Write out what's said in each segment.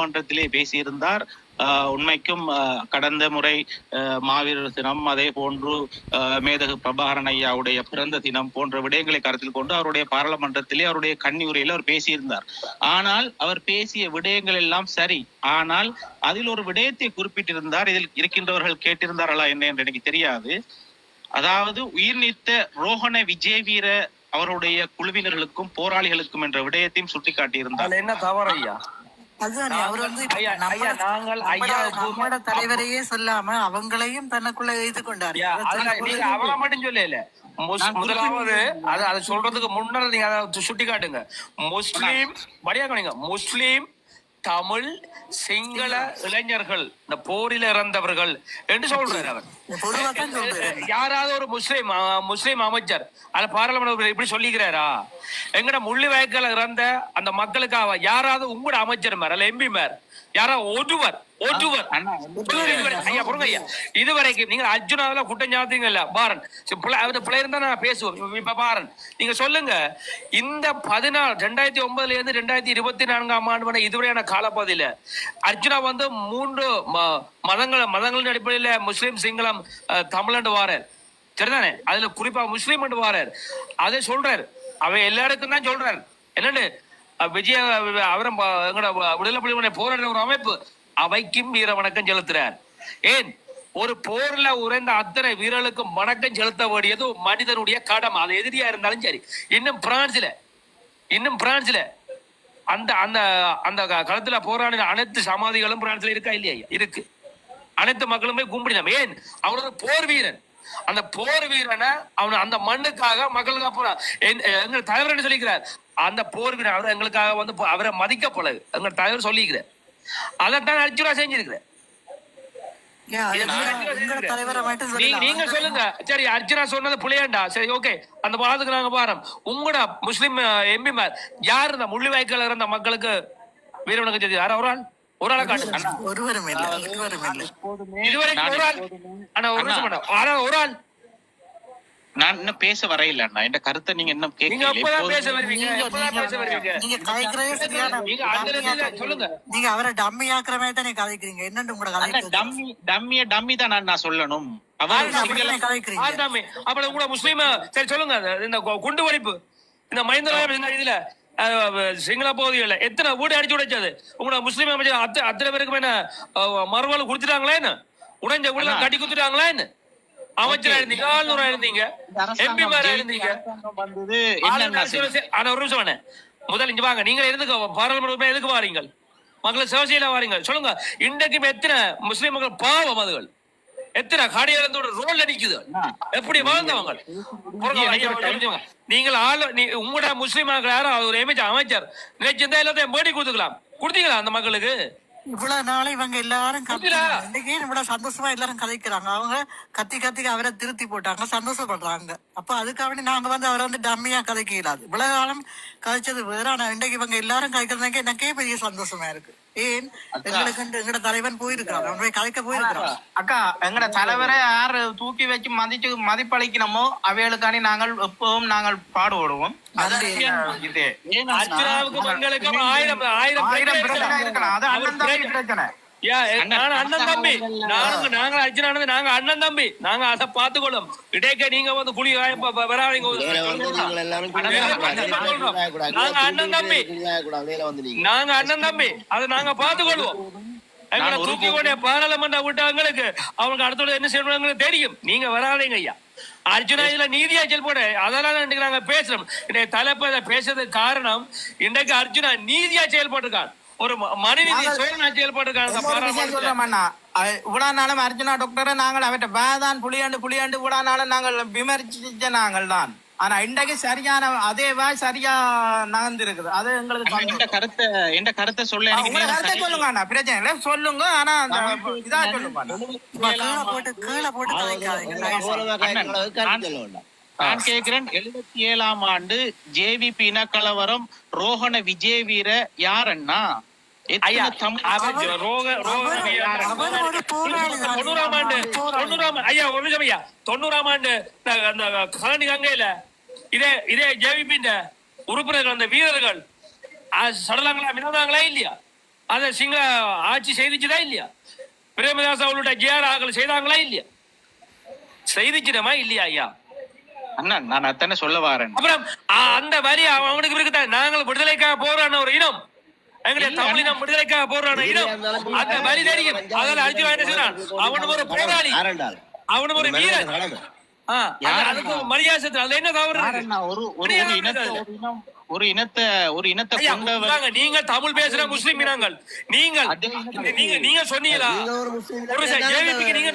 மன்றத்திலே பேசியிருந்தார். ஆஹ் உண்மைக்கும் கடந்த முறை மாவீரர் தினம் அதே போன்று மேதகு பிரபாகரன் ஐயாவுடைய பிறந்த தினம் போன்ற விடயங்களை கருத்தில் கொண்டு அவருடைய பாராளுமன்றத்திலே அவருடைய கன்னியுரையில் அவர் பேசியிருந்தார். ஆனால் அவர் பேசிய விடயங்கள் எல்லாம் சரி. ஆனால் அதில் ஒரு விடயத்தை குறிப்பிட்டிருந்தார். இதில் இருக்கின்றவர்கள் கேட்டிருந்தார்களா என்ன என்று எனக்கு தெரியாது. அதாவது உயிர் நீத்த ரோஹண விஜயவீர அவருடைய குழுவினர்களுக்கும் போராளிகளுக்கும் என்ற விடயத்தையும் சுட்டிக்காட்டியிருந்தார். என்ன தவறு ஐயா? அதுதானே அவர் வந்து நாங்கள் ஐயா நம்மட- தலைவரையே சொல்லாம அவங்களையும் தனக்குள்ள இது கொண்டாரு. அவரை மட்டும் சொல்லல. முதலாவது அது அதை சொல்றதுக்கு முன்னர் நீங்க அதை சுட்டி காட்டுங்க முஸ்லீம் நீங்க முஸ்லீம் தமிழ் சிங்கள இளைஞர்கள் இந்த போரில் இறந்தவர்கள் என்று சொல்றாரு அவர். யாராவது ஒரு முஸ்லீம் முஸ்லீம் அமைச்சர் அதுல பாராளுமன்ற இப்படி சொல்லிக்கிறாரா? எங்கட முள்ளி வயக்கல இறந்த அந்த மக்களுக்காக யாராவது உங்களோட அமைச்சர் மேர் அல்ல எம்பி மேர் யாராவது ஒருவர் ஒருவர் ஐயா பொறுங்க ஐயா இதுவரைக்கும் நீங்க அர்ஜுனாவில குற்றம் சாத்தீங்கல்ல பாரன். அவரு பிள்ளை இருந்தா நான் பேசுவோம். இப்ப பாரன் நீங்க சொல்லுங்க. இந்த பதினாலு ரெண்டாயிரத்தி ஒன்பதுல இருந்து ரெண்டாயிரத்தி இருபத்தி நான்காம் ஆண்டு வரை இதுவரையான காலப்பகுதியில அர்ஜுனா வந்து மூன்று மதங்கள் மதங்களின் அடிப்படையில முஸ்லீம் சிங்களம் தமிழண்டு வாரார். சரிதானே? அதுல குறிப்பா முஸ்லீம் வாரார். அதை சொல்றாரு. அவன் எல்லாருக்கும் தான் சொல்றாரு. என்னன்னு விஜய அவரும் ப- விடுதலை புலிகளுடைய போராடுற ஒரு அமைப்பு. அவைக்கும் வீர வணக்கம் செலுத்துறார். ஏன்? ஒரு போர்ல உறைந்த அத்தனை வீரர்களுக்கும் வணக்கம் செலுத்த வேண்டியது மனிதனுடைய கடமை. அது எதிரியா இருந்தாலும் சரி. இன்னும் பிரான்ஸ்ல இன்னும் பிரான்ஸ்ல அந்த அந்த அந்த க- களத்துல போராடின அனைத்து சமாதிகளும் பிரான்ஸ்ல இருக்கா இல்லையா? இருக்கு. அனைத்து மக்களுமே கும்பிடினோம் ஏன்? அவர் ஒரு போர் வீரன். அந்த போர் வீரனை அவன் அந்த மண்ணுக்காக மக்களுக்காக போறா. எங்க தலைவர் என்ன சொல்லிக்கிறார்? அந்த போர் வீரன் அவர் எங்களுக்காக வந்து அவரை மதிக்கப்படகு எங்க தலைவர் சொல்லிக்கிறார் அதைத்தான் அர்ஜுனா செஞ்சிருக்கிறேன் நீங்க சொல்லுங்க. சரி அர்ஜுனா சொன்னது புளியாண்டா? சரி ஓகே. அந்த வாதத்துக்கு நாங்க பாரம் உங்களோட முஸ்லிம் எம்பி மேர் யார் இந்த முள்ளி வாய்க்கால இருந்த மக்களுக்கு வீரவனுக்கு தெரியும் யாரா ஒரு ஆள் ஒரு ஆளை காட்டுங்க. ஒருவரும் இல்ல ஒருவரும் இல்ல. இதுவரைக்கும் ஒரு ஆள். ஆனா ஒரு ஆனா ஒரு ஆள் நான் இன்னும் பேச வரையில அண்ணா. இந்த கருத்தை நீங்க இன்னும் நீங்க கேட்கல எப்பதான் பேச வருவீங்க? நீங்க பேச வருவீங்க? நீங்க நீங்க இடத்துல சொல்லுங்க. நீங்க அவரை டம்மி ஆக்குற மாதிரி தானே கதைக்கிறீங்க என்னன்னு உங்களோட அண்ணா, கதைக்கு டம்மி டம்மிய டம்மி தான் நான் நான் சொல்லணும் அப்புறம் கூட முஸ்லீம் சரி சொல்லுங்க. அது இந்த குண்டு வெடிப்பு. இந்த இந்த இதுல சிங்கள பகுதிகளில் எத்தனை வீடு அடிச்சு உடைச்சது? உங்களோட முஸ்லீம் அமைச்சர் அத்தனை அத்தனை பேருக்கு என்ன மறுவாள் கொடுத்துட்டாங்களா என்ன? உடைஞ்ச வீடுல அண்ணா. கட்டி கொடுத்துட்டாங்களா என்ன? அமைச்சரா இருந்தீங்க ஆளுநரா இருந்தீங்க எம்பி மேரா இருந்தீங்க. ஆனா ஒரு நிமிஷம். முதல்ல இங்க வாங்க. நீங்க எதுக்கு பாராளுமன்ற எதுக்கு வாரீங்க? மக்களை சிவசையில வாரீங்க. சொல்லுங்க. இன்றைக்கும் எத்தனை முஸ்லிம் மக்கள் பாவம் அதுகள்? எத்தனை காடியாளத்தோட ரோல் அடிக்குது? எப்படி வாழ்ந்தவங்க. நீங்கள் ஆளு உங்களோட முஸ்லீம் மக்கள் யாரும் ஒரு அமைச்சர் அமைச்சர். நினைச்சிருந்தா எல்லாத்தையும் பேடி கொடுத்துக்கலாம். கொடுத்தீங்களா அந்த மக்களுக்கு? இவ்வளவு நாளை இவங்க எல்லாரும் இன்னைக்கு இவ்வளவு சந்தோஷமா எல்லாரும் கதைக்கிறாங்க. அவங்க கத்தி கத்தி அவரை திருத்தி போட்டாங்க சந்தோஷப்படுறாங்க. அப்ப அதுக்காக நாங்க வந்து அவரை வந்து டம்மியா கதைக்க இயலாது இவ்வளவு காலம் கதைச்சது வேற. ஆனா இன்றைக்கு இவங்க எல்லாரும் கதைக்கிறதுக்கு எனக்கே பெரிய சந்தோஷமா இருக்கு. ஏன்? எங்களுக்கு எங்களோட தலைவன் போயிருக்கான் அவன் போய் கதைக்க போயிருக்கிறான். அக்கா எங்கட தலைவரை யாரு தூக்கி வச்சு மதிச்சு மதிப்பளிக்கணுமோ அவைகளுக்காண்டி நாங்கள் எப்பவும் நாங்கள் பாடுபடுவோம். ஆயிரம் ஆயிரம் ஆயிரம் பிரச்சனை பிரச்சனை இருக்கலாம். அது அண்ணன் தம்பி பிரச்சனை. அண்ணன் நாங்க அண்ணன் தம்பி. நாங்க நாங்க அர்ஜுனானது நாங்க அண்ணன் தம்பி. நாங்க அதை பார்த்துக்கொள்ளும். இடைக்க நீங்க வந்து குழி கூடாது. நாங்க அண்ணன் தம்பி. நீங்க. அண்ணன் தம்பி. அதை நாங்க பார்த்துக்கொள்வோம். எங்களை நான் ஒரு தூக்கி கொண்டே பாராளுமன்ற விட்டவங்களுக்கு அவங்க அடுத்தது என்ன செய்வாங்கன்னு தெரியும். நீங்க வராதீங்க ஐயா. அர்ஜுனா இதுல நீதியா செயல்பட அதனால நாங்க பேசுறோம். இன்னைக்கு தலைப்பு பேசுறதுக்கு காரணம் இன்றைக்கு அர்ஜுனா நீதியா செயல்பட்டிருக்கான். ஒரு மனுநீதி சோழனா அண்ணா. அஹ் இவ்வளவு நாளும் அர்ஜுனா டாக்டரை நாங்கள் அவற்றை வேதான் புளியாண்டு புளியாண்டு இவ்வளவு நாளும் நாங்கள் விமர்சிச்ச நாங்கள் தான். ஆனா இன்றைக்கு சரியான அதே வாய் சரியா நகர்ந்து இருக்குது அது எங்களுக்கு இந்த. கருத்தை இந்த கருத்தை சொல்ல கருத்தை. சொல்லுங்க அண்ணா. பிரச்சனை இல்லை. சொல்லுங்க. ஆனா இதா சொல்லுங்க. நான் கேட்கிறேன். எழுபத்தி ஏழாம் ஆண்டு ஜேவிபி இனக்கலவரம் ரோஹண விஜய் வீர யார் அண்ணா? தொண்ணூறாம் ஆண்டு. தொண்ணூறாம் ஐயா ஒரு நிமிஷம் ஐயா. தொண்ணூறாம் ஆண்டு. இந்த- அந்த கலனி கங்கையில இதே இதே ஜேவிபி உறுப்பினர்கள் அந்த வீரர்கள் சடலங்களா மிதந்தாங்களா இல்லையா? அதை சிங்கள ஆட்சி செய்திச்சுதா இல்லையா? பிரேமதாஸ் அவளோட ஜேஆர் ஆகல செய்தாங்களா இல்லையா? செய்திச்சிடமா இல்லையா ஐயா? அண்ணன் நான் அத்தனை சொல்ல வாரேன். அப்புறம் அந்த வரி அவ- அவனுக்கு இருக்குதா நாங்கள் விடுதலைக்காக போராடின ஒரு இனம். எங்களுடைய இல்ல, தமிழ் இனம் விடுதலைக்காக போராடின இனம் அந்த வரி தெரியும் அதில் அர்ஜுனா என்ன செய்யறான் அவன் ஒரு போராளி. ஆரண்டாள் அவன் ஒரு வீரன். ஒரு இனத்தை ஒரு இனம் ஒரு இனத்தை. நீங்க தமிழ் பேசுற முஸ்லிம் இனங்கள். நீங்கள் நீங்க நீங்க சொன்னீங்களா? நீங்க ஒரு நீங்க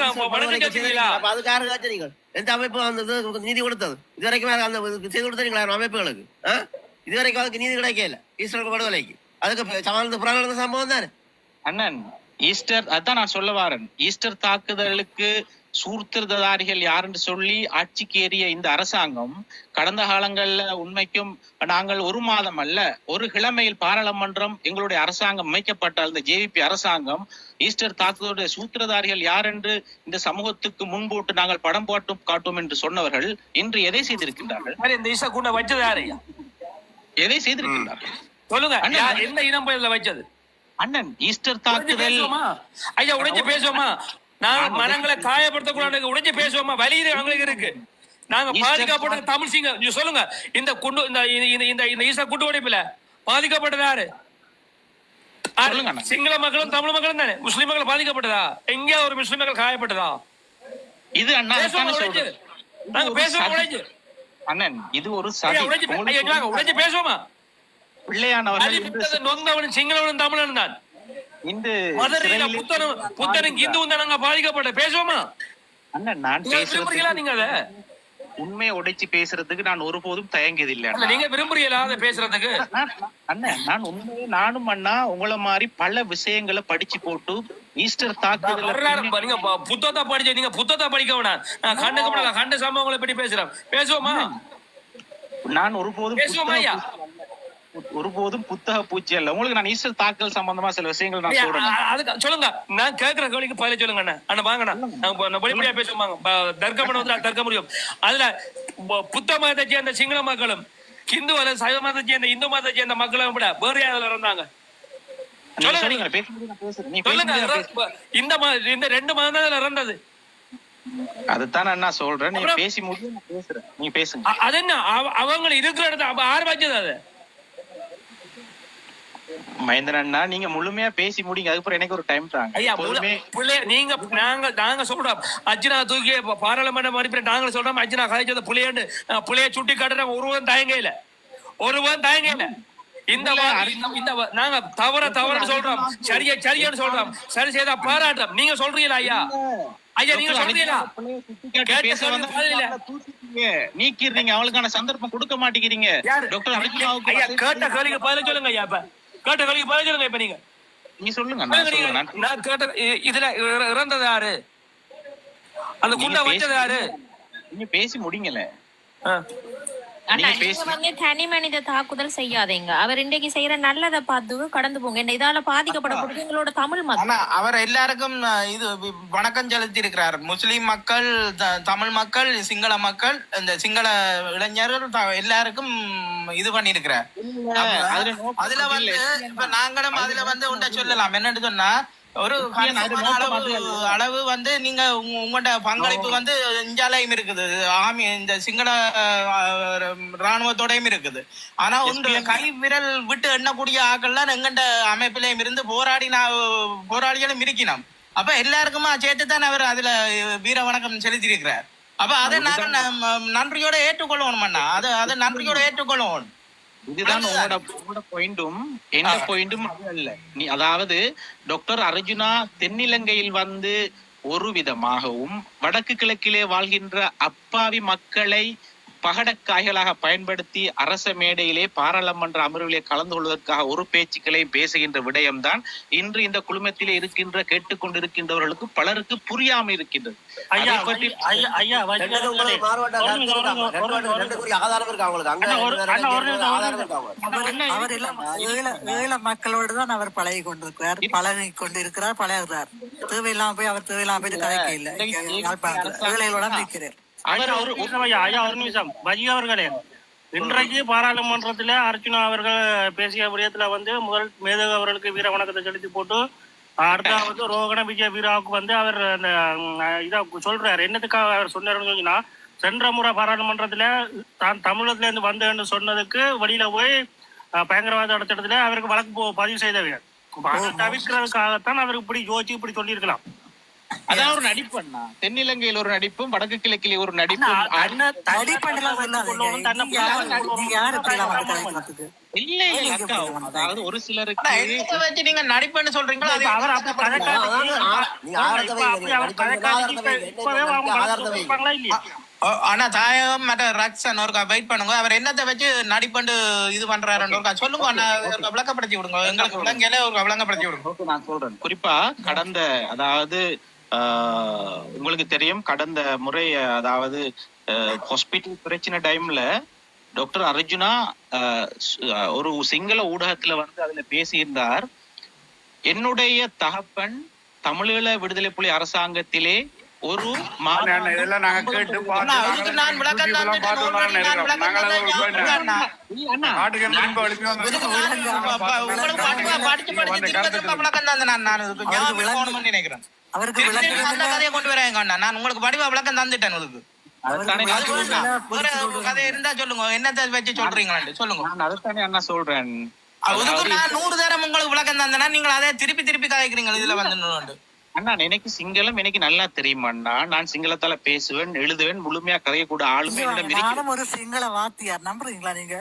காய்ச்சறீங்க எந்த அமைப்பு அந்த நீதி கொடுத்தது. இது வரைக்கும் அந்த இது செய்து கொடுத்தீங்களா? அமைப்புகளுக்கு. ஆ? இது வரைக்கும் அதுக்கு நீதி கிடைக்கல. ஈஸ்வரன் படுகொலைக்கு அதுக்கு சமாளத்து புறாண நடந்த சம்பவம் தானே? அண்ணன் ஈஸ்டர் அதான் நான் சொல்ல வாரேன். ஈஸ்டர் தாக்குதலுக்கு சூர்திரதாரிகள் யாருன்னு சொல்லி ஆட்சிக்கு ஏறிய இந்த அரசாங்கம் கடந்த காலங்கள்ல உண்மைக்கும் நாங்கள் ஒரு மாதம் அல்ல ஒரு கிழமையில் பாராளுமன்றம் எங்களுடைய அரசாங்கம் அமைக்கப்பட்ட அந்த ஜேவிபி அரசாங்கம் ஈஸ்டர் தாக்குதலுடைய சூத்திரதாரிகள் யார் என்று இந்த சமூகத்துக்கு முன்போட்டு நாங்கள் படம் போட்டும் காட்டும் என்று சொன்னவர்கள் இன்று எதை செய்திருக்கின்றார்கள்? இந்த? எதை செய்திருக்கின்றார்கள்? சொல்லுங்க. எந்த இனம் பேர்ல வச்சது? அண்ணன் ஈஸ்டர் தாக்குதல். ஐயா உடைஞ்சு பேசுவோமா? நாங்க மனங்களை காயப்படுத்தக்கூடாது உடைஞ்சு பேசுவோமா? வலி இது எங்களுக்கு இருக்கு. நாங்க ஈஸ்டர் பாதிக்கப்பட்ட தமிழ் சிங்க சொல்லுங்க. இந்த குண்டு இந்த இந்த- இந்த ஈசா குண்டு உடைப்புல பாதிக்கப்பட்டது யாரு. சிங்கள மக்களும் தமிழ் மக்களும் தானே? முஸ்லிம் மக்கள் பாதிக்கப்பட்டதா? எங்க ஒரு முஸ்லிம் மக்கள் காயப்பட்டதா? இது அண்ணா. நாங்க பேசுவோம் அண்ணன் இது ஒரு உடைஞ்சு பேசுவோமா? பிள்ளையானவர்கள் நொந்தவனும் சிங்களவனும் தமிழனும் தான். இன்று மதுரையில புத்தனும் புத்தனும் இந்துவும் தான் நாங்க பாதிக்கப்பட்ட? பேசுவோமா? அண்ணன் நான் பேசுறதுக்கு நீங்க அதை? உண்மையை உடைச்சு பேசுறதுக்கு நான் ஒருபோதும் தயங்கியதில்லை இல்ல. நீங்க விரும்புறீங்களா அதை பேசுறதுக்கு? அண்ணன் நான் உண்மையே நானும் அண்ணா உங்களை மாதிரி பல விஷயங்களை படிச்சு போட்டு ஈஸ்டர் தாக்குதல வரலாறு நீங்க புத்தகத்தை படிச்ச நீங்க புத்தகத்தை படிக்க வேணாம். நான் முன்னால கண்ட சம்பவங்களை பற்றி பேசுறேன் பேசுவோமா? நான் ஒருபோதும் பேசுவோமா ஒருபோதும் புத்தக பூச்சி அல்ல. உங்களுக்கு நான் ஈஸ்டர் தாக்குதல் சம்பந்தமா சில விஷயங்கள் நான் சொல்றேன். அதுக்கு சொல்லுங்க. நான் கேட்கிற கேள்விக்கு பதில சொல்லுங்க அண்ணா. அண்ணா வாங்கண்ணா நாங்க ப- நான் வெளிப்படையா பேசுவாங்க தர்க்கம் பண்ண வந்து தர்க்க முடியும். அதுல புத்த மதத்தை சேர்ந்த சிங்கள மக்களும் ஹிந்து அல்லது சைவ மதத்தை சேர்ந்த இந்து மதத்தை சேர்ந்த மக்களும் விட வேறு யாரும் இருந்தாங்க நீ இந்த இந்த ரெண்டு மதம் இதுல இறந்தது. அதுதான் நான் சொல்றேன். அப்புறம் பேசி முடியும் பேசுறேன். நீங்க பேசுங்க. அது என்ன? அவ- அவங்க இருக்கிற இடத்த வச்சது அது? மகேந்திரன் அண்ணா நீங்க முழுமையா பேசி முடிங்க. அதுக்கப்புறம் எனக்கு ஒரு டைம் தாங்க. ஐயா புள்ளை நீங்க நாங்க நாங்க சொல்றோம். அர்ஜுனா தூக்கி பாராளுமன்ற மறுப்பினர் நாங்க சொல்றோம். அர்ஜுனா கதைச்சது புள்ளையாண்டு புள்ளைய சுட்டி காட்டுறோம் ஒருவன் தயங்க இல்ல. ஒருவன் தயங்க இல்ல. இந்த இந்த- நாங்க தவற தவறுன்னு சொல்றோம். சரியா சரியான்னு சொல்றோம். சரி செய்தா பாராட்டுறோம். நீங்க சொல்றீங்களா ஐயா? ஐயா நீங்க சொல்றீங்களா? நீக்கிடுறீங்க. அவங்களுக்கான சந்தர்ப்பம் கொடுக்க மாட்டேங்கிறீங்க? டாக்டர் கேட்ட கேள்விக்கு பதில் சொல்லுங்க ஐயா இப்ப. கேட்ட கேள்விக்கு பதில் சொல்லுங்க இப்ப நீங்க. நீங்க சொல்லுங்க நான் கேட்ட இதுல இற- இறந்தது யாரு? அந்த குண்டை வச்சது யாரு? நீங்க பேசி முடிங்கல. ஆனா நீங்க. வந்து தனி மனித தாக்குதல் செய்யாதீங்க. அவர் இன்றைக்கு செய்யற நல்லதை பார்த்து கடந்து போங்க. என்ன இதால பாதிக்கப்படக்கூடிய எங்களோட தமிழ் மக்கள். அவர் எல்லாருக்கும் இது வணக்கம் செலுத்தி இருக்கிறார் முஸ்லிம் மக்கள் தமிழ் மக்கள் சிங்கள மக்கள் இந்த சிங்கள இளைஞர்கள் எல்லாருக்கும் இது பண்ணிருக்கிறார் அதுல வந்து. இப்ப நாங்களும் அதுல வந்து உண்ட சொல்லலாம். என்னன்னு சொன்னா ஒரு அளவு வந்து நீங்க உங்க- உங்களோட பங்களிப்பு வந்து இந்தியாலயும் இருக்குது. ஆமி இந்த சிங்கள ராணுவத்தோடயும் இருக்குது. ஆனா ஒன்று கை விரல் விட்டு எண்ணக்கூடிய ஆக்கள்லாம் எங்கண்ட அமைப்பிலையும் இருந்து போராடி நான் போராளிகளும் இருக்கணும் அப்ப எல்லாருக்குமா சேர்த்து தான் அவர் அதுல வீர வணக்கம் செலுத்தி இருக்கிறார் அப்ப அதை நன்றியோட ஏற்றுக்கொள்ளணும் அண்ணா. அதை அதை நன்றியோட ஏற்றுக்கொள்ளணும் இதுதான் உங்களோட உங்களோட பாயிண்டும் எந்த பாயிண்டும் அது அல்ல. நீ அதாவது டாக்டர் அர்ஜுனா தென்னிலங்கையில் வந்து ஒரு விதமாகவும் வடக்கு கிழக்கிலே வாழ்கின்ற அப்பாவி மக்களை பகடக்காய்களாக பயன்படுத்தி அரச மேடையிலே பாராளுமன்ற அமர்விலே கலந்து கொள்வதற்காக ஒரு பேச்சுக்களை பேசுகின்ற விடயம்தான் இன்று இந்த குழுமத்திலே இருக்கின்ற கேட்டுக்கொண்டிருக்கின்றவர்களுக்கு பலருக்கு புரியாம இருக்கின்றது. மக்களோடு தான் அவர் பழகி கொண்டிருக்கிறார் பழகி கொண்டிருக்கிறார் பழகுறார். தேவையில்லாம போய் அவர் தேவையில்லாம போய் கதைக்க இல்லை. ஏழைகளோட நிற்கிறார். ஒரு நிமிஷம் பஜி அவர்களே இன்றைக்கு பாராளுமன்றத்தில் அர்ச்சுனா அவர்கள் பேசிய விடயத்துல வந்து முதல் மேதகு அவர்களுக்கு வீர வணக்கத்தை செலுத்தி போட்டு அடுத்தாவது ரோகண விஜய வீராவுக்கு வந்து அவர் அந்த இதா சொல்றாரு. என்னத்துக்காக அவர் சொன்னாருன்னு சொன்னீங்கன்னா சென்ற முறை பாராளுமன்றத்துல தான் தமிழத்துல இருந்து வந்தேன்னு சொன்னதுக்கு வெளியில போய் பயங்கரவாத இடத்துல அவருக்கு வழக்கு போ- பதிவு அதை தவிர்க்கிறதுக்காகத்தான் அவருக்கு இப்படி யோசிச்சு இப்படி சொல்லியிருக்கலாம். அதான் ஒரு நடிப்பு அண்ணா. தென்னிலங்கையில் ஒரு நடிப்பும் வடக்கு கிழக்கிலே ஒரு நடிப்பும். இல்ல இல்ல அக்கா அதாவது ஒரு சிலருக்கு நீங்க நடிப்புன்னு சொல்றீங்களோ அது அவர் அப்படி ஆனா தாயகம் மற்ற ரக்ஷன் ஒருக்கா வெயிட் பண்ணுங்க. அவர் என்னத்தை வச்சு நடிப்பண்டு இது பண்றாருன்னு ஒருக்கா சொல்லுங்க அண்ணா விளக்கப்படுத்தி விடுங்க. எங்களுக்கு விளங்கல ஒரு விளங்கப்படுத்தி விடுங்க. நான் சொல்றேன். குறிப்பா கடந்த அதாவது உங்களுக்கு தெரியும் கடந்த முறை அதாவது ஹாஸ்பிட்டல் பிரச்சனை டைம்ல டாக்டர் அர்ஜுனா ஒரு சிங்கள ஊடகத்துல வந்து அதுல பேசியிருந்தார். என்னுடைய தகப்பன் தமிழீழ விடுதலை புலி அரசாங்கத்திலே ஒரு இதெல்லாம் நாங்க கேட்டு நினைக்கிறேன். அவருக்கு அந்த கதையை கொண்டு வராங்க அண்ணா. நான் உங்களுக்கு படிவா விளக்கம் தந்துட்டேன் இதுக்கு அதுதானே நான் அது சொல்றேன். வேண்டாம். வேற ஒரு கதை இருந்தா சொல்லுங்க. என்னத்தை வச்சு சொல்றீங்களான்னு சொல்லுங்க. நான் அதைத்தானே அண்ணா சொல்றேன். அதுக்கு நான் நூறு தரம் உங்களுக்கு விளக்கம் தந்தேன்னா நீங்கள் அதை திருப்பி திருப்பி கதைக்கிறீங்க இதுல வந்து அண்ணா எனக்கு சிங்களம் எனக்கு நல்லா தெரியும் அண்ணா நான் சிங்களத்தால பேசுவேன் எழுதுவேன் முழுமையா கதைய கூட ஆளுமே நானும் ஒரு சிங்கள வாத்தியார். நம்புறீங்களா நீங்க?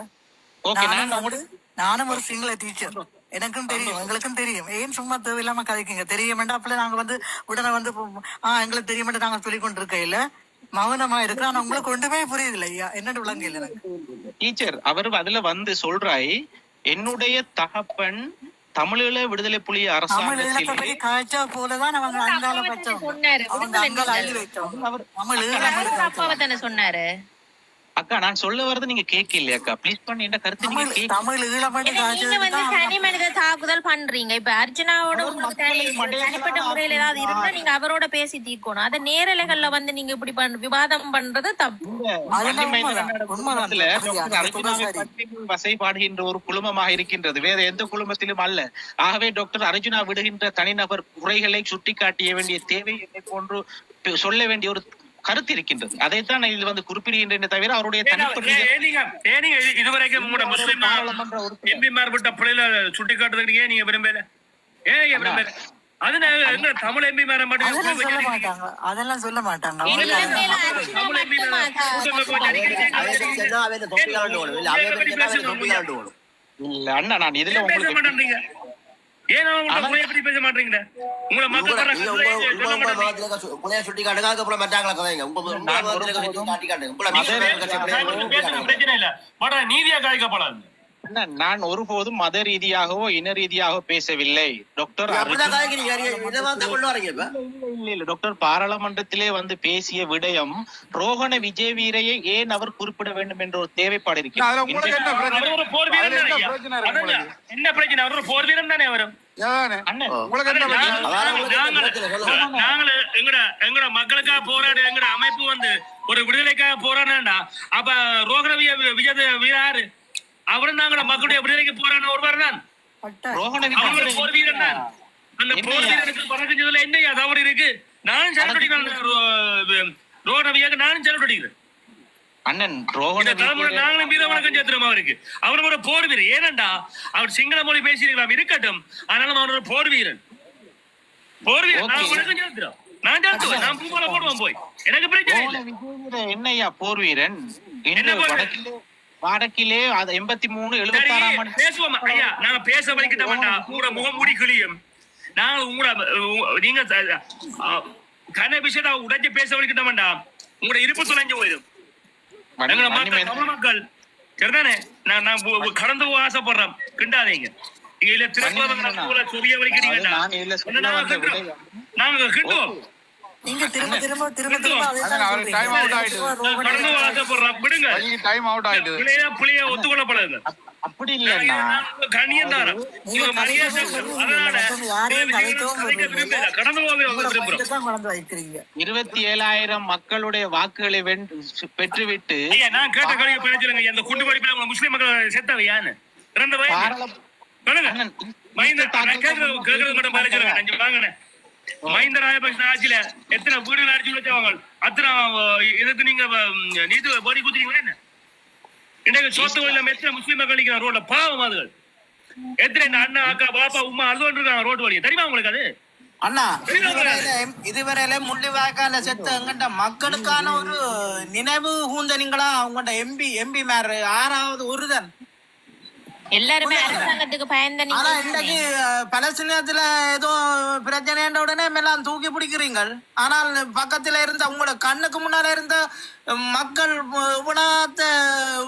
ஓகே நானும் நான் வந்து- நானும் ஒரு சிங்கள டீச்சர் எனக்கும் தெரியும் எங்களுக்கும் தெரியும். ஏன் சும்மா தேவையில்லாம கதைக்குங்க அப்பல நாங்க வந்து உடனே வந்து போ- ஆ எங்களுக்கு தெரியுமெண்டா நாங்க சொல்லி கொண்டு இருக்கையில மௌனமா இருக்கு. ஆனா உங்களுக்கு ஒன்றுமே புரியுது இல்லையா என்னன்னு விளங்க இல்லை டீச்சர் அவர் அதுல வந்து சொல்றாய் என்னுடைய தகப்பன் தமிழீழ விடுதலை புலி தமிழ் அரசாங்கத்தில் காய்ச்சா போலதான் அவங்க அங்கால சொன்னாரு. அவங்க அங்கால தமிழ் ஈழம் அவர் தானே சொன்னாரு? அக்கா நான் சொல்ல வரது நீங்க கேட்கலையா அக்கா. ப்ளீஸ் பண்ணி என்ன கருத்து நீங்க தமிழ் கேட்க நீங்க வந்து தனி மனித தாக்குதல் பண்றீங்க. இப்ப அர்ஜுனாவோட தனிப்பட்ட முறையில ஏதாவது இருந்தா நீங்க அவரோட பேசி தீர்க்கணும். அத நேரலைகள்ல வந்து நீங்க இப்படி பண் விவாதம் பண்றது தப்பு. வசைபாடுகின்ற ஒரு குழுமமாக இருக்கின்றது. வேற எந்த குழுமத்திலும் அல்ல. ஆகவே டாக்டர் அர்ஜுனா விடுகின்ற தனிநபர் குறைகளை சுட்டிக்காட்டிய வேண்டிய தேவை என்னை போன்று சொல்ல வேண்டிய ஒரு கருத்து இருக்கின்றது. அதைத்தான் இதில் வந்து குறிப்பிடுகின்றேன் தவிர அவருடைய இதுவரைக்கும் உங்களோட முஸ்லிம். எம்பிமார் விட்ட பிள்ளைல சுட்டி காட்டுறதுக்கு ஏன் நீங்க விரும்பல? ஏன் விரும்பல அதெல்லாம் சொல்ல மாட்டாங்க. அதெல்லாம் சொல்ல மாட்டாங்க. இல்ல, அண்ணா நான் இதுல உங்களுக்கு சுட்டி காட்டுங்க அதுக்கப்புறம் மറ്റാங்கள கதைங்க. உங்க நீதியா காய்க்கப்படாது அண்ணா, நான் ஒருபோதும் மத ரீதியாகவோ இன ரீதியாகவோ பேசவில்லை. டாக்டர் டாக்டர் பாராளுமன்றத்திலே வந்து பேசிய விடயம் ரோகண விஜய் வீரையை ஏன் அவர் குறிப்பிட வேண்டும் என்ற ஒரு தேவைப்பாடு இருக்கு? அண்ணன். மக்களுக்காக போராடு எங்கட அமைப்பு வந்து ஒரு விடுதலைக்காக போராடா அப்ப ரோகண விஜய வீராரு அவரும் நாங்கள மக்களுடைய விடுதலைக்கு போராடின ஒருவர் தான். போர் வீரன் தான். அந்த போர் வீரனுக்கு பறக்குறதுல என்ன தவறு இருக்கு? நானும் செலவழிக்கிறேன் ரோகண விஜயக்கு நானும் செலவழிக்கிறேன் அண்ணன் இந்த தலைமுறை நாங்களும் வீர வணக்கம் செலுத்துறோம் அவருக்கு. அவர் ஒரு போர் வீரர். ஏனண்டா அவர் சிங்கள மொழி பேசியிருக்கலாம் இருக்கட்டும் ஆனாலும் அவர் ஒரு போர் வீரன். போர் வீரன் நான். வணக்கம் நான் செலுத்துவேன் நான் பூமால போடுவேன் போய். எனக்கு பிரச்சனை இல்லை. என்னையா போர் வீரன்? இன்று என்ன போர் வீரன்? வடக்கிலே அது எண்பத்தி மூணு எழுபத்தி ஆறாம் பேசுவோம் ஐயா நாங்க பேச வைக்கிட்ட வேண்டாம். உங்களோட முகமூடி கிளியும் நாங்க உங்களோட நீங்க கன விஷயத்தை உடைச்சு பேச வைக்கிட்ட வேண்டாம். உங்களோட இருப்பு துணைஞ்சு போயிடும். மக்கள் சரிதானே? நான் நான் கடந்து போக ஆசைப்படுறேன். கிண்டாதீங்க. இல்ல திருப்பதி. சொரிய வரைக்கும் நாங்க கிண்டுவோம் நாங்க நீங்க திரும்ப திரும்ப திரும்ப அவரு time out ஆயிடுது. கடந்து வாசப்படுறோம் விடுங்க. டைம் அவுட் ஆயிடுது. பிள்ளைய ஒத்துக்கொள்ளப்படாது அப்படி இல்லைன்னா கண்ணியம் தானம் நீங்க மரியாதை அதனால மற்றவங்க யாரையும் கலைக்கவும் கதைக்க விரும்பல. கடந்து போக விரும்புறோம். தான் கொண்டு வைக்கிறீங்க. இருபத்தி ஏழாயிரம் மக்களுடைய வாக்குகளை வென்று பெற்றுவிட்டு நான் கேட்ட கல்வி பேசுறேங்க அந்த குண்டு படிப்புல உங்க முஸ்லிம் மக்கள் செத்தவ யான்னு இறந்த வயது சொல்லுங்க. நான் கேட்கறது கேட்கறது மட்டும் பாருங்க அஞ்சு வாங்கினே மஹிந்த ராஜபக்ஷ ஆட்சியில எத்தனை வீடுகள் அடிச்சு வச்சவங்க? அத்தனை இதுக்கு நீங்க நீதி போடி குத்துறீங்களா என்ன? இன்னைக்கு சோத்து இல்லாம எத்தனை முஸ்லிம் மக்கள் ரோட்ல? பாவம் அதுகள். எத்தனை இந்த அண்ணா அக்கா பாப்பா உமா அழுதுட்டு இருக்காங்க ரோட்டு வழியை. தெரியுமா உங்களுக்கு அது? அண்ணா இதுவரையில முள்ளிவாய்க்கால செத்த எங்கிட்ட மக்களுக்கான ஒரு நினைவு கூந்தனிங்களா அவங்கள்ட்ட எம்பி எம்பி மேர் ஆறாவது ஒருதன். எல்லாருமே அரசாங்கத்துக்கு பயந்த ஆனா இன்னைக்கு பலஸ்தீனத்துல ஏதோ பிரச்சனைன்ற உடனே எல்லாம் தூக்கி பிடிக்கிறீங்கள். ஆனால் பக்கத்துல இருந்த உங்களோட கண்ணுக்கு முன்னால இருந்த மக்கள் இவ்வளோத்த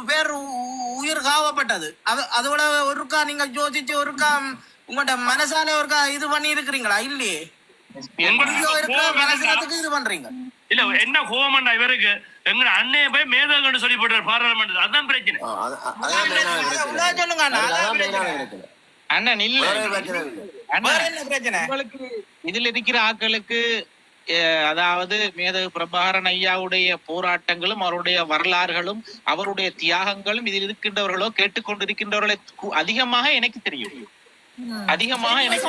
பேர் உ- உயிர் காவப்பட்டது. அது அதோட ஒருக்கா நீங்க யோசிச்சு ஒருக்கா உங்கள்ட்ட மனசால ஒருக்கா இது பண்ணி இருக்கிறீங்களா? இல்லையே. ஐயோ, இருக்கிற பலஸ்தீனத்துக்கு இது பண்றீங்க. இல்ல என்ன கோவமண்டா இவருக்கு? எங்க அண்ணன் போய் மேதகன்னு சொல்லி போட்டார் பாராளுமன்றத்தில். அதான் பிரச்சனை. சொல்லுங்க அண்ணா. அண்ணன் இல்ல. உங்களுக்கு இதுல இருக்கிற ஆட்களுக்கு அஹ், அதாவது மேதகு பிரபாகரன் ஐயாவுடைய போராட்டங்களும் அவருடைய வரலாறுகளும் அவருடைய தியாகங்களும் இதில் இருக்கின்றவர்களோ கேட்டுக்கொண்டிருக்கின்றவர்களை அதிகமாக எனக்கு தெரியும். அதிகமாக எனக்கு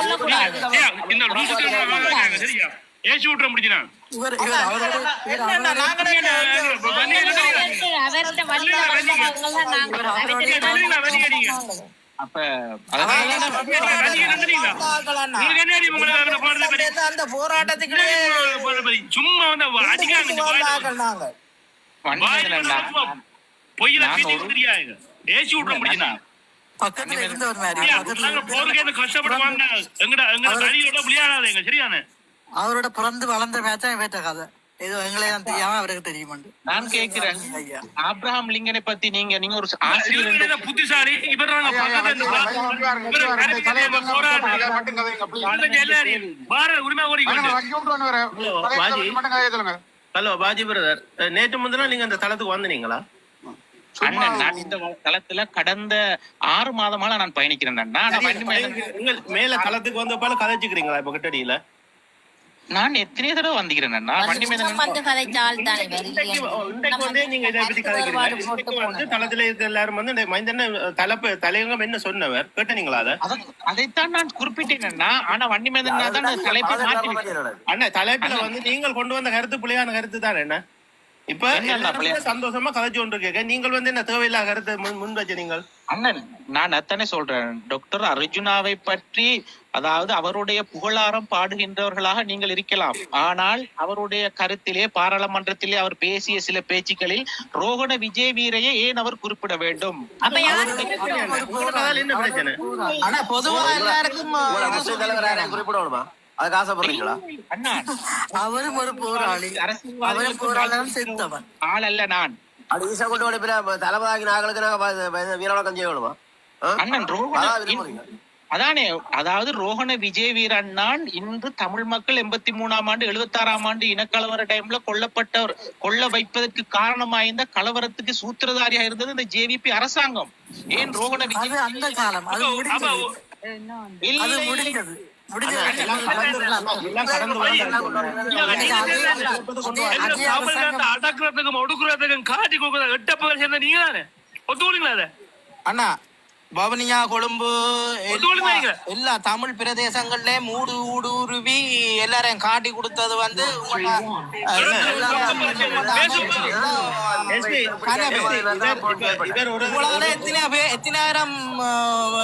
ஏசி விட்டுற முடிஞ்சுனா அப்ப அந்த போராட்டத்துக்கு சும்மா வந்து அடிக்காங்க பொய்யில ஒரு- தெரியாது ஏசி விட்டுற முடிஞ்சுனா பக்கத்துல மாதிரி நாங்க போறதுக்கு இந்த கஷ்டப்படுவாங்க எங்கட எங்கட வழியோட விளையாடாதீங்க சரியானு அவரோட பிறந்து வளர்ந்த மேட்சா வேட்ட கதை. ஏதோ எங்களே தெரியாம அவருக்கு தெரியுமாண்டு. நான் கேட்கிறேன் ஐயா. ஆப்ரஹாம் லிங்கனை பத்தி நீங்க நீங்க ஒரு ஆசிரியர் புத்திசாலி. இவர் பாரத ஹலோ பாஜி. பிரதர். நேற்று முந்தினா நீங்க அந்த தளத்துக்கு வந்தீங்களா? அண்ணன் நான் இந்த தளத்துல கடந்த ஆறு மாதமால நான் பயணிக்கிறேன் மேல தளத்துக்கு வந்தப்பால கதைச்சுக்கிறீங்களா இப்ப கிட்டடியில? நான் எத்தனை தடவை வந்துக்கிறேன் தான் இன்றைக்கு இன்றைக்கு வந்து நீங்க இதை பத்தி கதைக்கிறீங்க. தளத்துல இருக்க எல்லாரும் வந்து இந்த மைந்தன தலைப்பு தலையங்கம் என்ன சொன்னவர்? கேட்டீங்களா அதை? அத- அதைத்தான் நான் குறிப்பிட்டேன் அண்ணா. ஆனா வன்னிமேதன் தான் அந்த தலைப்பை மாற்றி. அண்ணா தலைப்புல வந்து நீங்கள் கொண்டு வந்த கருத்து பிள்ளையான கருத்து தானே என்ன? இப்ப? சந்தோஷமா கதைச்சு கொண்டு கேட்க நீங்கள் வந்து என்ன தேவையில்லாத கருத்தை முன் வச்ச நீங்கள்? அண்ணன் நான் அத்தனை சொல்றேன். டாக்டர் அர்ஜுனாவை பற்றி அதாவது அவருடைய புகழாரம் பாடுகின்றவர்களாக நீங்கள் இருக்கலாம். ஆனால் அவருடைய கருத்திலே பாராளுமன்றத்திலே அவர் பேசிய சில பேச்சுக்களில் ரோகண விஜய் வீரையே ஏன் அவர் குறிப்பிட வேண்டும்? குறிப்பிடணுமா அதுக்கு ஆசைப்படுறீங்களா அண்ணா அவரும் ஒரு போராளி. அவரும் போராளம் செத்தவன் ஆள் அல்ல நான். ஈசா கொண்டு நாங்களுக்கு நாங்க செய்யணுமா? அண்ணன் அதான் அதாவது ரோகண விஜய் வீரண்ணான் இன்று தமிழ் மக்கள் எண்பத்தி மூணாம் ஆண்டு எழுபத்தாறாம் ஆண்டு இனக்கலவர டைம்ல கொல்லப்பட்டவர். கொல்ல வைப்பதற்கு காரணமாயிருந்த கலவரத்துக்கு சூத்திரதாரியா இருந்தது இந்த ஜேவிபி அரசாங்கம். ஏன் ரோகண அது விஜய் அந்த காலம். அடக்குறதுக்கும் ஒடுக்குறதுக்கும் காட்டி கொடுக்குறது எட்ட பகல் சேர்ந்த நீங்க தானே ஒத்துக்கொள்ளுங்களா அதை? அண்ணா பவனியா கொழும்பு. எல்லா தமிழ் பிரதேசங்கள்ல மூடு ஊடுருவி எல்லாரையும் காட்டி கொடுத்தது வந்து உங்களால எத்தனை எத்தனாயிரம்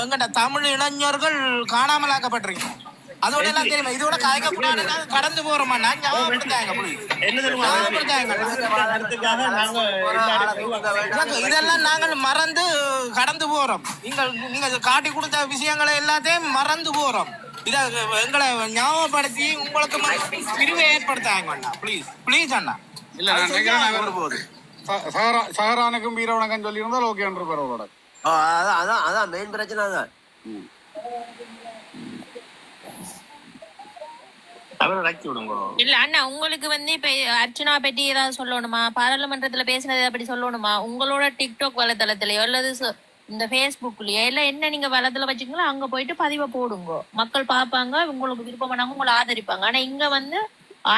எங்கட தமிழ் இளைஞர்கள் காணாமலாக்கப்பட்டிருக்கீங்க அதோட எல்லாம் தெரியுமா இதோட காய்க்கப்படாது கடந்து போறோமா ஞாபகப்படுத்தாங்க ஞாபகப்படுத்தாங்க நாங்க இதாக்கு இதெல்லாம் நாங்கள் மறந்து கடந்து போறோம் நீங்கள் நீங்க காட்டி கொடுத்த விஷயங்களை எல்லாத்தையும் மறந்து போறோம் இத எங்களை ஞாபகப்படுத்தி உங்களுக்கு பிரிவை ஏற்படுத்தாங்க அண்ணா ப்ளீஸ் ப்ளீஸ் அண்ணா இல்ல நான் நினைக்கிறேன் சஹரானுக்கும் ஓகே என்று அதான் அதான் அதான் மெயின் பிரச்சனை அதான் அவரை ரக்கி விடுங்க இல்ல அண்ணா உங்களுக்கு வந்து இப்ப அர்ச்சனா பற்றி ஏதாவது சொல்லணுமா? பாராளுமன்றத்துல பேசினதை அப்படி சொல்லணுமா? உங்களோட டிக்டாக் வலைத்தளத்திலயோ அல்லது இந்த ஃபேஸ்புக்லயோ இல்ல என்ன நீங்க வலத்துல வச்சுங்களோ அங்க போயிட்டு பதிவை போடுங்க. மக்கள் பார்ப்பாங்க உங்களுக்கு விருப்பமானவங்க உங்களை ஆதரிப்பாங்க. ஆனா இங்க வந்து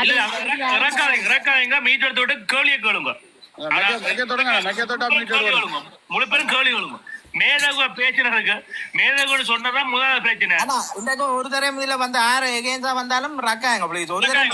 இல்ல ஆதரிக்கிறது அவங்க இறக்காதீங்க இறக்காதீங்க. மீட் எடுத்து விட்டு கேள்வியை கேளுங்க மெக்க தொடங்க மெக்க தொட்டா கேளுங்க. முழு பேரும் கேள்வி கேளுங்க. மேதகு பேச்சினருக்கு மேதகுன்னு சொன்னதான் முதல் பிரச்சனை ஆனா இந்த ஒரு தரம் இதுல வந்து ஆறு எகேன்ஸா வந்தாலும் ரக்காங்க. ப்ளீஸ் ஒரு தரம்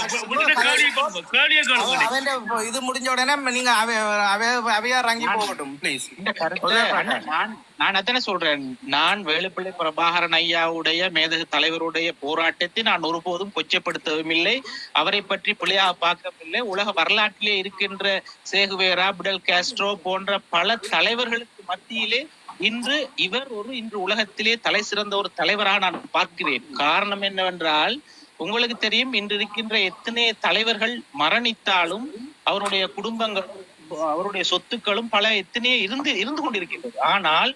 அவன் இது முடிஞ்ச உடனே நீங்க அவ அவ அவையா இறங்கி போகட்டும் ப்ளீஸ் இந்த கருத்தை நான் நான் அத்தனை சொல்றேன். நான் வேலுப்பிள்ளை பிரபாகரன் ஐயாவுடைய மேதகு தலைவருடைய போராட்டத்தை நான் ஒருபோதும் கொச்சப்படுத்தவும் இல்லை. அவரை பற்றி பிள்ளையாக பார்க்கவில்லை. உலக வரலாற்றிலே இருக்கின்ற சேகுவேரா பிடல் காஸ்ட்ரோ போன்ற பல தலைவர்களுக்கு மத்தியிலே இன்று இவர் ஒரு இன்று உலகத்திலே தலை சிறந்த ஒரு தலைவராக நான் பார்க்கிறேன். காரணம் என்னவென்றால் உங்களுக்கு தெரியும் இன்று இருக்கின்ற எத்தனை தலைவர்கள் மரணித்தாலும் அவருடைய குடும்பங்கள் அவருடைய சொத்துக்களும் பல எத்தனையோ இருந்து இருந்து கொண்டிருக்கின்றது. ஆனால்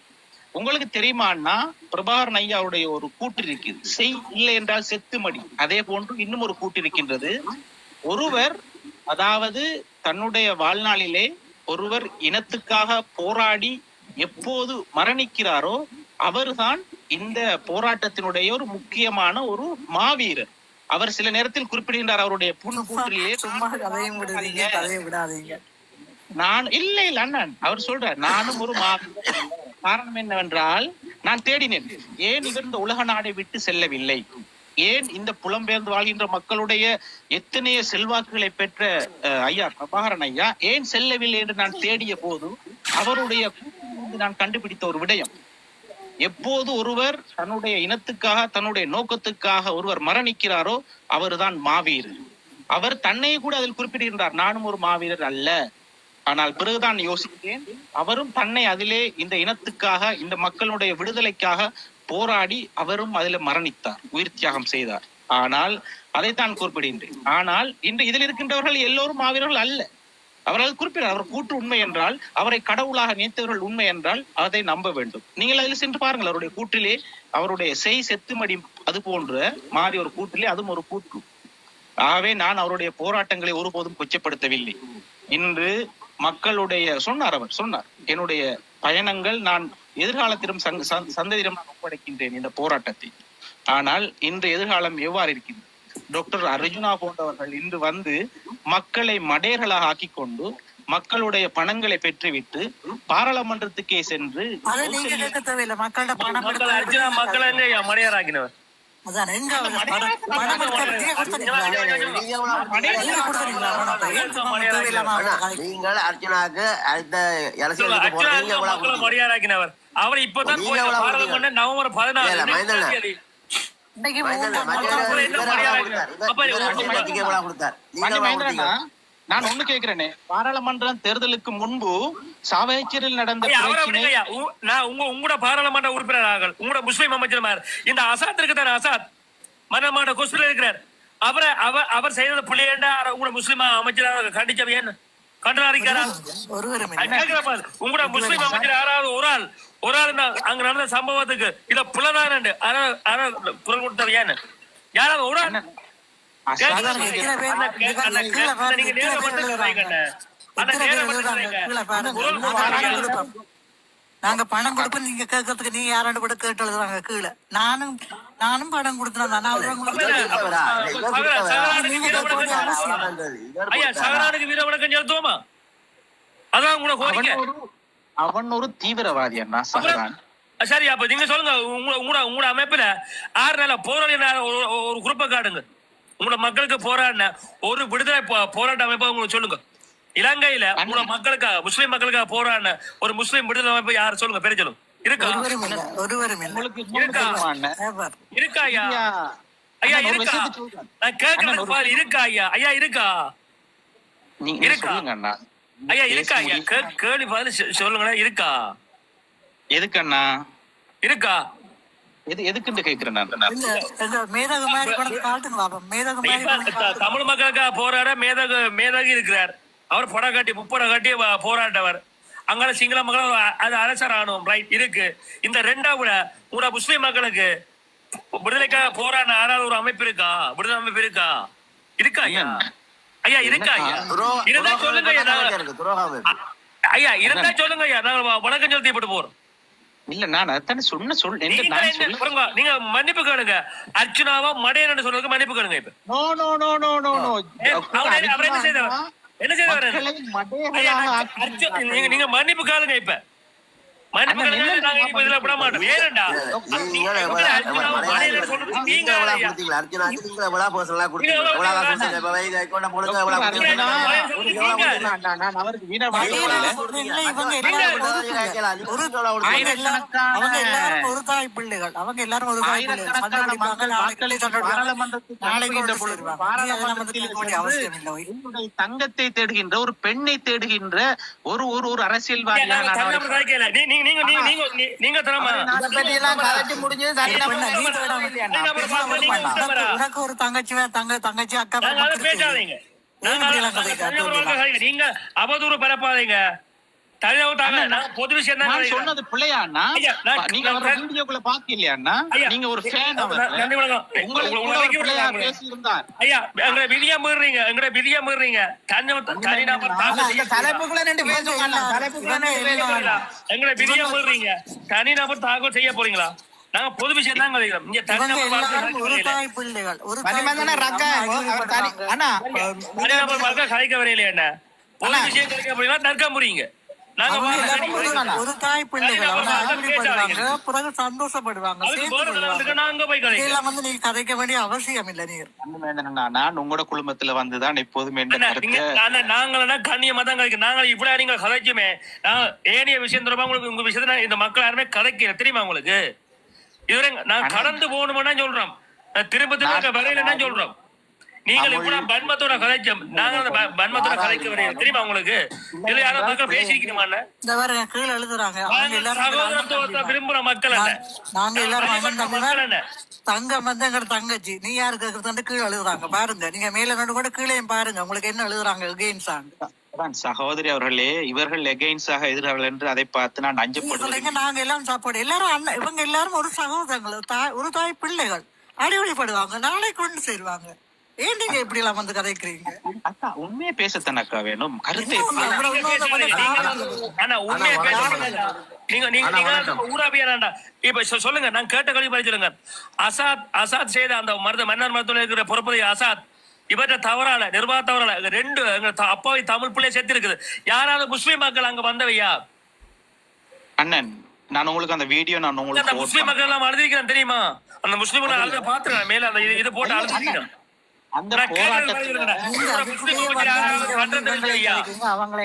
உங்களுக்கு தெரியுமான்னா பிரபாகரன் ஐயாவுடைய ஒரு கூட்டு இருக்குது செய் இல்லை என்றால் செத்துமடி அதே போன்று இன்னும் ஒரு கூட்டு இருக்கின்றது. ஒருவர் அதாவது தன்னுடைய வாழ்நாளிலே ஒருவர் இனத்துக்காக போராடி எப்போது மரணிக்கிறாரோ அவர்தான் இந்த போராட்டத்தினுடைய ஒரு முக்கியமான ஒரு மாவீரர். அவர் சில நேரத்தில் குறிப்பிடுகின்றார் அவருடைய புன் கூற்றிலே நான் இல்ல இல்ல அண்ணன் அவர் சொல்றார் நானும் ஒரு காரணம் என்னவென்றால் நான் தேடினேன் ஏன் இவர் இந்த உலக நாடை விட்டு செல்லவில்லை? ஏன் இந்த புலம்பெயர்ந்து வாழ்கின்ற மக்களுடைய எத்தனைய செல்வாக்குகளை பெற்ற ஐயா பிரபாகரன் ஐயா ஏன் செல்லவில்லை என்று நான் தேடிய போது அவருடைய இருந்து நான் கண்டுபிடித்த ஒரு விடயம். எப்போது ஒருவர் தன்னுடைய இனத்துக்காக தன்னுடைய நோக்கத்துக்காக ஒருவர் மரணிக்கிறாரோ அவர்தான் மாவீரர். அவர் தன்னை கூட அதில் குறிப்பிட்டிருந்தார் நானும் ஒரு மாவீரர் அல்ல. ஆனால் பிறகுதான் யோசித்தேன் அவரும் தன்னை அதிலே இந்த இனத்துக்காக இந்த மக்களுடைய விடுதலைக்காக போராடி அவரும் அதில் மரணித்தார் உயிர் தியாகம் செய்தார். ஆனால் அதைத்தான் குறிப்பிடுகின்றேன். ஆனால் இன்று இதில் இருக்கின்றவர்கள் எல்லோரும் மாவீரர்கள் அல்ல. அவரது குறிப்பிட்டார் அவர் கூற்று உண்மை என்றால் அவரை கடவுளாக நினைத்தவர்கள் உண்மை என்றால் அதை நம்ப வேண்டும். நீங்கள் அதில் சென்று பாருங்கள் அவருடைய கூற்றிலே அவருடைய செய் செத்துமடி அது போன்ற மாறி ஒரு கூற்றிலே அதுவும் ஒரு கூற்று. ஆகவே நான் அவருடைய போராட்டங்களை ஒருபோதும் கொச்சப்படுத்தவில்லை இன்று மக்களுடைய சொன்னார் அவர் சொன்னார். என்னுடைய பயணங்கள் நான் எதிர்காலத்திலும் சந்ததியிடம் நான் ஒப்படைக்கின்றேன் இந்த போராட்டத்தை. ஆனால் இன்று எதிர்காலம் எவ்வாறு இருக்கின்றது? டாக்டர் அர்ஜுனா போன்றவர்கள் இன்று வந்து மக்களை மடையர்களாக ஆக்கிக் கொண்டு மக்களுடைய பணங்களை பெற்றுவிட்டு பாராளுமன்றத்துக்கே சென்று நீங்கள் அர்ச்சனாக்கு அடுத்த அரசியலுக்கு? மடையராக்கினவர் அவர் இப்பதான் நவம்பர் பதினாறு நான் ஒண்ணு கேக்குறேனே. பாராளுமன்றம் தேர்தலுக்கு முன்பு சாவகச்சேரியில் நடந்த நான் உங்க உங்களோட பாராளுமன்ற உறுப்பினர் ஆகல். உங்களோட முஸ்லீம் அமைச்சர் இந்த அசாத் இருக்கு அசாத்? மனமான கொஸ்டில் இருக்கிறார். அவரை அவர் அவர் செய்தது பிள்ளையண்டா உங்களோட முஸ்லீம் அமைச்சராக கண்டிச்சவ ஏன்? கண்டனாரிக்காரா. உங்களோட முஸ்லீம் அமைச்சர் யாராவது ஒரு ஆள் ஒரு ஆள் அங்க நடந்த சம்பவத்துக்கு இத புலனானு குரல் கொடுத்தவ ஏன்னு? யாராவது ஒரு ஆள்? நீங்க கீழே நேரா பேர். மட்டும் மட்டும் நாங்க பணம் யாரு? கொடுப்போம். நாங்க கேட்கறதுக்கு நீ யாராண்டு கூட கேட்டு எழுதுறாங்க கீழே. நானும் நானும் பணம் கொடுத்துறேன் நான் அவரும் செலுத்துவோமா? அதான் உங்களோட அவன் கோரிக்கை. ஒரு அவன் ஒரு தீவிரவாதி அண்ணா சஹரான் சரி அப்ப நீங்க சொல்லுங்க உங்களோட உங்களோட உங்களோட அமைப்புல ஆறு நாள போராடி ஒரு குரூப்பை காடுங்க உங்களோட மக்களுக்கு போராடின ஒரு விடுதலை போராட்ட அமைப்பை உங்களுக்கு சொல்லுங்க. இலங்கையில உங்களோட மக்களுக்காக முஸ்லீம் மக்களுக்காக போராடின ஒரு முஸ்லீம் விடுதலை அமைப்பு யார் சொல்லுங்க? பேரு சொல்லுங்க. இருக்கா? ஒருவரும் இருக்கா? இருக்கா ஐயா? ஐயா, இருக்கா. நான் கேட்கறது பாரு இருக்கா ஐயா? ஐயா இருக்கா? இருக்கா? சொல்லுங்க அண்ணா. ஐயா இருக்கா ஐயா? கேள்வி பதில் சொல்லுங்களேன். இருக்கா? எதுக்கு அண்ணா? இருக்கா. தமிழ் மக்களுக்காக போராட மேதகு மேதகு இருக்கிறார். அவர் படம் காட்டி முப்படம் காட்டி போராட்டவர் அங்கால சிங்கள மக்கள் அ- அது அரச ராணுவம் ரைட் இருக்கு. இந்த ரெண்டாவது உங்களோட முஸ்லிம் மக்களுக்கு விடுதலைக்காக போராடின ஆறாவது ஒரு அமைப்பு இருக்கா? விடுதலை அமைப்பு இருக்கா? இருக்கா ஐயா? ஐயா இருக்கா ஐயா? இருந்தா சொல்லுங்க ஐயா இருந்தா சொல்லுங்க ஐயா நாங்க வணக்கம் செலுத்தி போட்டு போறோம். இல்ல நான் அதானே சொன்ன சொல் நீங்க மன்னிப்பு கேளுங்க. அர்ச்சுனாவா மடையன் சொல்றதுக்கு மன்னிப்பு கேளுங்க இப்ப. No no no no no no என்ன- அர்ச்சு- நீங்க மன்னிப்பு கேளுங்க இப்ப. பிள்ளைகள். அவங்க எல்லாரும் ஒரு தங்கத்தை தேடுகின்ற ஒரு பெண்ணை தேடுகின்ற ஒரு ஒரு அரசியல்வாதியாக நாங்க நீங்க நீங்க நீங்க தரமா உனக்கு ஒரு தங்கச்சி தங்க தங்கச்சி அக்கா. பேசாதீங்க. நாங்க அவதூறு பரப்பாதீங்க. பொது விஷயம். சொன்னது பிள்ளையாண்ணா நீங்க அவர் வீடியோக்குள்ள பாக்கலையாண்ணா நீங்க ஒரு ஃபேன் ஐயா எங்களை விதியா மீறீங்க எங்களை விதியா மீறீங்க. தலைப்புக்குள்ள நின்று பேசுவாங்க? எங்களை விதியா மீறீங்க. தனிநபர் தாக்கல் செய்ய போறீங்களா? நாங்க பொது விஷயம் தான் கதைக்கிறோம் இங்க தனிநபர் கதைக்க வரையில. என்ன? பொது விஷயம் கதைக்க போறீங்களா? தற்க முடியுங்க நாங்க ஒரு- கதைக்க தாய் பிள்ளைகள். பிறகு சந்தோஷப்படுவாங்க. வந்து நீங்க கதைக்க வேண்டிய அவசியம் இல்லை நீர். நான் உங்களோட குழுமத்துல வந்துதான் எப்போதும் நீங்க நாங்களா கண்ணியமா தான் கதைக்கிறோம் நாங்கள் இப்படியா நீங்க கதைக்குமே. நான் ஏனைய விஷயம் தொடர்பா உங்களுக்கு? உங்க விஷயத்தை இந்த மக்கள் யாருமே கதைக்கிறேன் தெரியுமா உங்களுக்கு? இதுவரை நான் கடந்து போகணும்னா சொல்றோம். நான் திரும்ப திரும்ப வரையில சொல்றோம். நீங்கள் இப்படி பன்மத்தோட கதைச்சோம் நாங்க பன்மத்தோட கதைக்க வரையும் தெரியுமா உங்களுக்கு? இதுல யாரும் மக்கள் பேசிக்கணுமா கீழே எழுதுறாங்க. சகோதரத்துவத்தை விரும்புற மக்கள் நாங்க எல்லாரும் மகன் மக்கள் என்ன? தங்க வந்து எங்க தங்கச்சி. நீ யாரு கேக்குறது? கீழே எழுதுறாங்க. பாருங்க. நீங்க மேல நடு கூட கீழேயும் பாருங்க. உங்களுக்கு என்ன எழுதுறாங்க? அதான் சகோதரி அவர்களே இவர்கள் எகெயின்ஸாக எதிரார்கள் என்று அதை பார்த்து நான் சொல்றீங்க நாங்க எல்லாம் சாப்பாடு. எல்லாரும் அண்ணன் இவங்க எல்லாரும் ஒரு சகோதரங்கள் தாய் ஒரு தாய் பிள்ளைகள். அடிவழிப்படுவாங்க நாளைக்கு கொண்டு சேருவாங்க. ஏன் நீங்க இப்படி எல்லாம் வந்து கதைக்கிறீங்க? அக்கா உண்மையை பேசத்தானே அக்கா வேணும். கருத்தை ஆனா உண்மையை நீங்க நீங்க நீங்க ஊராபியாரண்டா இப்ப சொல்லுங்க நான் கேட்ட கல்வி சொல்லுங்க அசாத் அசாத் செய்த அந்த மருத மன்னர் மருத்துவ இருக்கிற பொறுப்பதை அசாத் இவற்றை தவறால நிர்வாக தவறால ரெண்டு எங்க அப்பாவி தமிழ் பிள்ளை செத்து இருக்குது யாராவது முஸ்லிம் மக்கள் அங்க வந்தவையா? அண்ணன் நான் உங்களுக்கு அந்த வீடியோ நான் உங்களுக்கு முஸ்லிம். மக்கள் எல்லாம் அழுதிருக்கிறேன் தெரியுமா? அந்த முஸ்லிம் அழுத பாத்துறேன். மேல அந்த இது- போட்டு அழுதிருக்கிறேன். அந்த போராட்டத்தில் அவங்களை